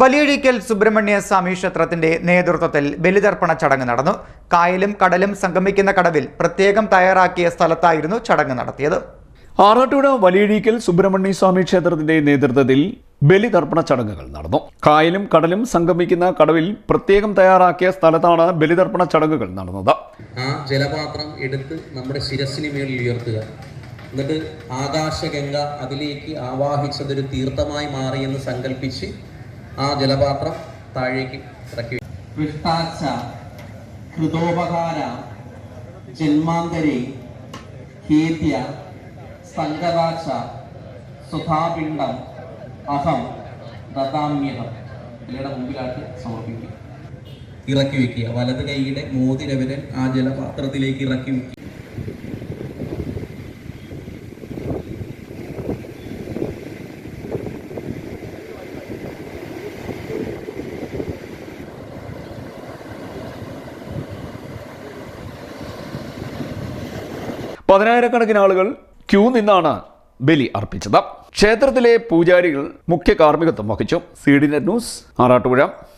വലിയഴീക്കൽ സുബ്രഹ്മണ്യ സ്വാമി ക്ഷേത്രത്തിന്റെ നേതൃത്വത്തിൽ ബലിതർപ്പണ ചടങ്ങ് നടന്നു. കായലും കടലും സംഗമിക്കുന്ന കടവിൽ പ്രത്യേകം തയ്യാറാക്കിയ സ്ഥലത്തായിരുന്നു ചടങ്ങ് നടത്തിയത്. ആറാട്ടുപുഴ വലിയഴീക്കൽ സുബ്രഹ്മണ്യ സ്വാമി ക്ഷേത്രത്തിന്റെ നേതൃത്വത്തിൽ ബലിതർപ്പണ ചടങ്ങുകൾ നടന്നു. കായലും കടലും സംഗമിക്കുന്ന കടവിൽ പ്രത്യേകം തയ്യാറാക്കിയ സ്ഥലത്താണ് ബലിതർപ്പണ ചടങ്ങുകൾ നടന്നത്. ആ ജലപാത്രം എടുത്ത് നമ്മുടെ ശിരസിന് മേളിൽ ഉയർത്തുക. എന്നിട്ട് ആകാശഗംഗ അതിലേക്ക് ആവാഹിച്ചതൊരു തീർത്ഥമായി മാറിയെന്ന് സങ്കല്പിച്ച് ആ ജലപാത്രം താഴേക്ക് ഇറക്കി പൃഷ്ടാച്ച ജന്മാന്തരി ജന്മാന്തരെ ഹേത്യ സംഗതാച്ച സുധാപിണ്ഡം അഹം ദതാമ്യഹം ഇവയുടെ മുമ്പിലായിട്ട് സമർപ്പിക്കുക. ഇറക്കി വെക്കുക. വലത് കൈയുടെ മോതിരവിരൽ ആ ജലപാത്രത്തിലേക്ക് ഇറക്കി വെക്കുക. പതിനായിരക്കണക്കിന് ആളുകൾ ക്യൂ നിന്നാണ് ബലി അർപ്പിച്ചത്. ക്ഷേത്രത്തിലെ പൂജാരികൾ മുഖ്യ കാർമ്മികത്വം വഹിച്ചു. C D net news Arattupuzha.